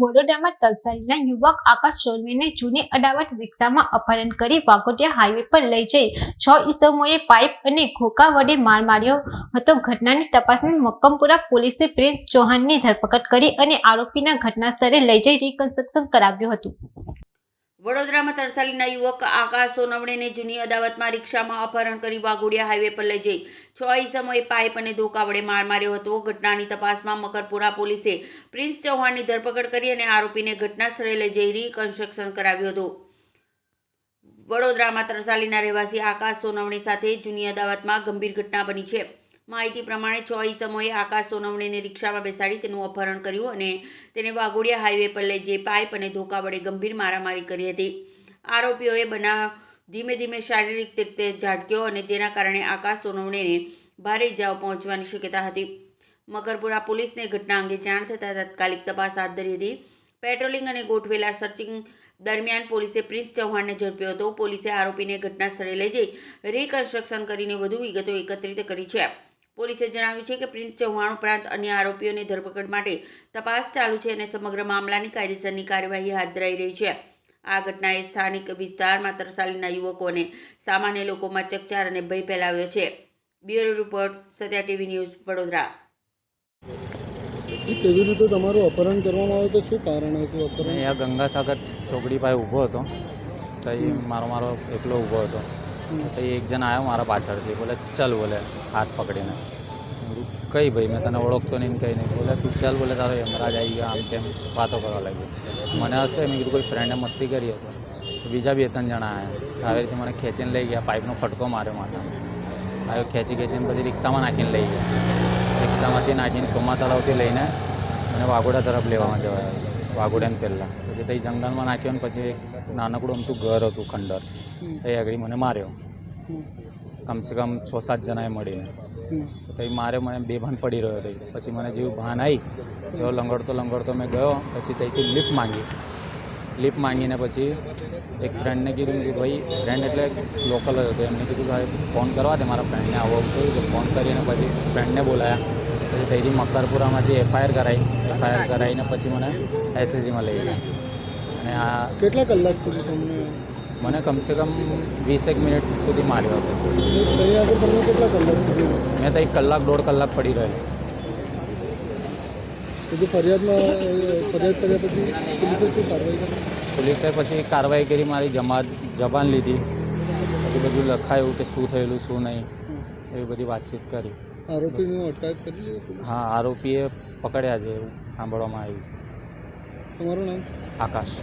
વડોદરામાં તલસારીના યુવક આકાશ ચોરવીને જૂની અડાવટ રિક્ષામાં અપહરણ કરી વાઘોટિયા હાઈવે પર લઈ જઈ. છ ઈસમોએ પાઇપ અને ઘોકા વડે માર માર્યો હતો. ઘટનાની તપાસમાં મક્કમપુરા પોલીસે પ્રિન્સ ચૌહાણની ધરપકડ કરી અને આરોપીના ઘટના સ્થળે લઈ જઈ રિકન્સ્ટ્રક્શન કરાવ્યું હતું. વડોદરામાં તરસાલીના યુવક આકાશ સોનવણેને જૂની અદાવતમાં રિક્ષામાં અપહરણ કરી વાઘોડિયા હાઈવે પર લઈ જઈ. છ ઈસમોએ પાઇપ અને ધોકા વડે માર માર્યો હતો. ઘટનાની તપાસમાં મકરપુરા પોલીસે પ્રિન્સ ચૌહાણની ધરપકડ કરી અને આરોપીને ઘટના સ્થળે લઈ જઈ રીકન્સ્ટ્રક્શન કરાવ્યું હતું. વડોદરામાં તરસાલીના રહેવાસી આકાશ સોનવણી સાથે જૂની અદાવતમાં ગંભીર ઘટના બની છે. માહિતી પ્રમાણે છ ઈસમોએ આકાશ સોનવણીને રિક્ષામાં બેસાડી તેનું અપહરણ કર્યું અને તેને વાઘોડિયા હાઈવે પર લઈ જઈ પાઇપ અને ધોકા વડે ગંભીર મારામારી કરી હતી. આરોપીઓએ બનાવ ધીમે ધીમે શારીરિક રીતે ઝાટક્યો અને તેના કારણે આકાશ સોનવણીને ભારે ઇજાઓ પહોંચવાની શક્યતા હતી. મકરપુરા પોલીસને ઘટના અંગે જાણ થતાં તાત્કાલિક તપાસ હાથ ધરી હતી. પેટ્રોલિંગ અને ગોઠવેલા સર્ચિંગ દરમિયાન પોલીસે પ્રિન્સ ચૌહાણને ઝડપ્યો હતો. પોલીસે આરોપીને ઘટના સ્થળે લઈ જઈ રિકન્સ્ટ્રક્શન કરીને વધુ વિગતો એકત્રિત કરી છે. પોલીસે જણાવ્યું છે કે પ્રિન્સ ચૌહાણ ઉપરાંત અન્ય આરોપીઓની ધરપકડ માટે તપાસ ચાલુ છે અને સમગ્ર મામલાની કાયદેસરની કાર્યવાહી હાથ ધરાઈ રહી છે. આ ઘટનાએ સ્થાનિક વિસ્તારમાં તરસાલીના યુવકો અને સામાન્ય લોકોમાં ચકચાર અને ભય ફેલાવ્યો છે. Bureau report Satya TV news Vadodara. કેવી રીતે તમારું અપહરણ કરવામાં આવ્યું તો શું કારણ હતું અપહરણ? અહીંયા ગંગાસાગર ચોકડી પાસે ઊભો હતો. તો એ મારો મારો એકલો ઊભો હતો. તો એક જણ આવ્યો મારા પાછળથી, બોલે, ચલ, બોલે, હાથ પકડીને. કઈ ભાઈ, મેં તને ઓળખતો નહીં કંઈ નહીં. બોલે, તું ચાલ, બોલે, તારો યમરાજ આવી ગયો, આમ તેમ વાતો કરવા લાગ્યો. મને હશે, મેં કીધું, કોઈ ફ્રેન્ડે મસ્તી કરી હશે. બીજા બે, ત્રણ જણા આવ્યા આવી રીતે મને ખેંચીને લઈ ગયા, પાઇપનો ફટકો માર્યો માથામાં. આવ્યો ખેંચી ખેંચીને પછી રિક્ષામાં નાખીને લઈ ગયા. રિક્ષામાંથી નાખીને સોમા તળાવથી લઈને મને વાઘોડા તરફ લેવામાં જવાય વાઘોડાને પહેલાં. પછી તે જંગલમાં નાખ્યો ને પછી એક નાનકડું અમતું ઘર હતું ખંડર. તે આગળ મને માર્યો. કમસે કમ છ સાત જણાએ મળીને. તો એ માર્યો મને બેભાન પડી રહ્યો હતો. પછી મને જેવું ભાન આવી તો લંગડતો લંગડતો મેં ગયો પછી ત્યાંથી લિફ્ટ માંગી. લિફ્ટ માંગીને પછી એક ફ્રેન્ડને કીધું કે ભાઈ ફ્રેન્ડ એટલે લોકલ જ હતો. એમને કીધું ભાઈ ફોન કરવા દે મારા ફ્રેન્ડને. આવું થયું તો ફોન કરીને પછી ફ્રેન્ડને બોલાયા. પછી થઈથી મકરપુરામાંથી એફઆઈઆર કરાવી એફઆઈઆર કરાવીને પછી મને એસએસજીમાં લઈ ગયા. અને આ કેટલા કલાક સુધી તમને મને કમસે કમ વીસેક મિનિટ સુધી માર્યો હતો. મેં તો એક કલાક દોઢ કલાક પડી રહ્યો. પછી ફરિયાદમાં ફરિયાદ કર્યા પછી પોલીસે શું કાર્યવાહી કરી? પોલીસે પછી કાર્યવાહી કરી મારી જમા જબાન લીધી. પછી બધું લખાયું કે શું થયેલું શું નહીં. એવી બધી વાતચીત કરી. આરોપીની અટકાયત કરી લીધી? હા આરોપીએ પકડ્યા છે એવું સાંભળવામાં આવ્યું તમારું નામ? આકાશ.